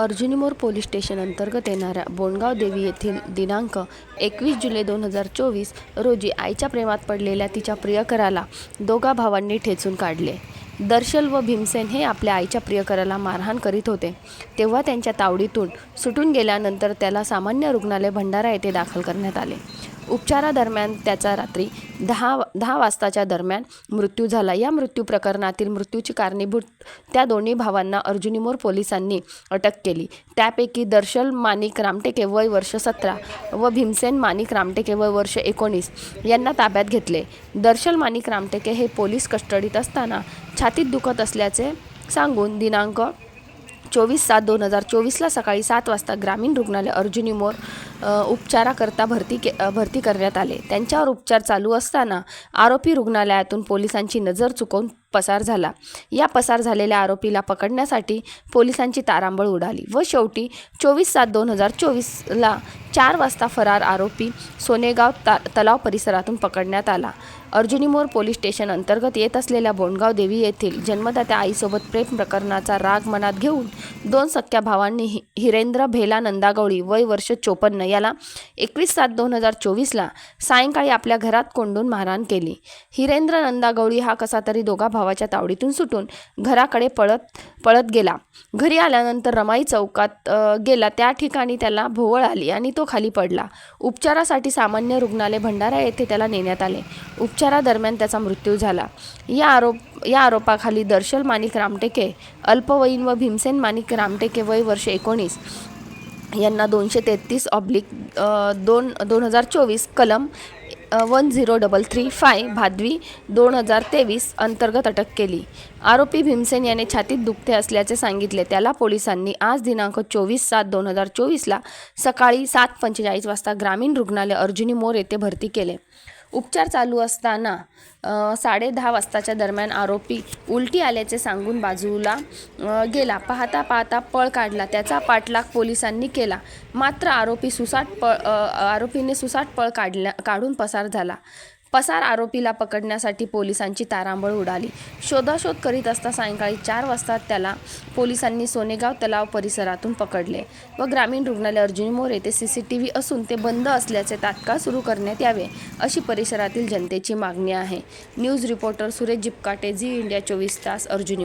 Arjunimor police station अंतर्गत येणाऱ्या बोंडगाव देवी येथील दिनांक एकवीस जुलै दोन हजार चोवीस रोजी आईच्या प्रेमात पडलेल्या तिच्या प्रियकराला दोघा भावांनी ठेचून काढले. दर्शल व भीमसेन हे आपल्या आईच्या प्रियकराला मारहाण करीत होते. तेव्हा त्यांच्या तावडीतून सुटून गेल्यानंतर त्याला सामान्य रुग्णालय भंडारा येथे दाखल करण्यात आले. उपचारादरम्यान त्याचा रात्री दहा दहा वाजताच्या दरम्यान मृत्यू झाला. या मृत्यू प्रकरणातील मृत्यूची कारणीभूत त्या दोन्ही भावांना अर्जुनीमोर पोलिसांनी अटक केली. त्यापैकी दर्शल माणिक रामटेके वय वर्ष सतरा व भीमसेन माणिक रामटेके वय वर्ष एकोणीस यांना ताब्यात घेतले. दर्शल माणिक रामटेके हे पोलीस कस्टडीत असताना छातीत दुखत असल्याचे सांगून दिनांक चोवीस सात दोन हजार चोवीसला सकाळी सात वाजता ग्रामीण रुग्णालय अर्जुनी मोर उपचाराकरता भरती के भरती करण्यात आले. त्यांच्यावर उपचार चालू असताना आरोपी रुग्णालयातून पोलिसांची नजर चुकवून पसार झाला. या पसार झालेल्या आरोपीला पकडण्यासाठी पोलिसांची तारांबळ उडाली व शेवटी चोवीस सात दोन हजार चोवीसला चार वाजता फरार आरोपी सोनेगाव ता तलाव परिसरातून पकडण्यात आला. अर्जुनीमोर पोलीस स्टेशन अंतर्गत येत असलेल्या बोंडगाव देवी येथील जन्मदात्या आईसोबत प्रेम प्रकरणाचा राग मनात घेऊन दोन सख्या भावांनी हि हिरेंद्र भेला नंदागवळी वय वर्ष चोपन्न याला एकवीस सात दोन हजार चोवीसला सायंकाळी आपल्या घरात कोंडून मारहाण केली. हिरेंद्र नंदागवळी हा कसा तरी दोघा भावाच्या तावडीतून सुटून घराकडे पळत पळत गेला. घरी आल्यानंतर रमाई चौकात गेला. त्या ठिकाणी त्याला भोवळ आली आणि तो खाली पडला. उपचारासाठी सामान्य रुग्णालय भंडारा येथे त्याला नेण्यात आले. उपचारादरम्यान त्याचा मृत्यू झाला. या आरोप या आरोपाखाली दर्शल माणिक रामटेके अल्पवयीन व भीमसेन माणिक रामटेके वय वर्ष एकोणीस. यांना दोनशे तेहतीस ऑब्लिक दोन दोन हजार चोवीस कलम one zero double three five भादवी दोन हजार तेवीस अंतर्गत अटक केली. आरोपी भीमसेन याने छातीत दुखते असल्याचे सांगितले. त्याला पोलिसांनी आज दिनांक चोवीस सात दोन हजार चोवीसला सकाळी सात पंचेचाळीस वाजता ग्रामीण रुग्णालय अर्जुनी मोर येथे भरती केले. उपचार चालू असताना साडेदहा साडे दहा वाजताच्या दरम्यान आरोपी उलटी आल्याचे सांगून बाजूला गेला. पाहता पाहता पळ काढला. त्याचा पाठलाग पोलिसांनी केला. मात्र आरोपी सुसाट पळ आरोपीने सुसाट पळ काढल्या काढून पसार झाला. पसार आरोपीला पकडण्यासाठी पोलिसांची तारांबळ उडाली. शोधाशोध करीत असता सायंकाळी चार वाजता त्याला पोलिसांनी सोनेगाव तलाव परिसरातून पकडले व ग्रामीण रुग्णालय अर्जुनी मोरे येथे सी सी टी व्ही असून ते बंद असल्याचे तात्काळ सुरू करण्यात यावे अशी परिसरातील जनतेची मागणी आहे. News reporter Suresh Jipkate Zee India चोवीस तास अर्जुनी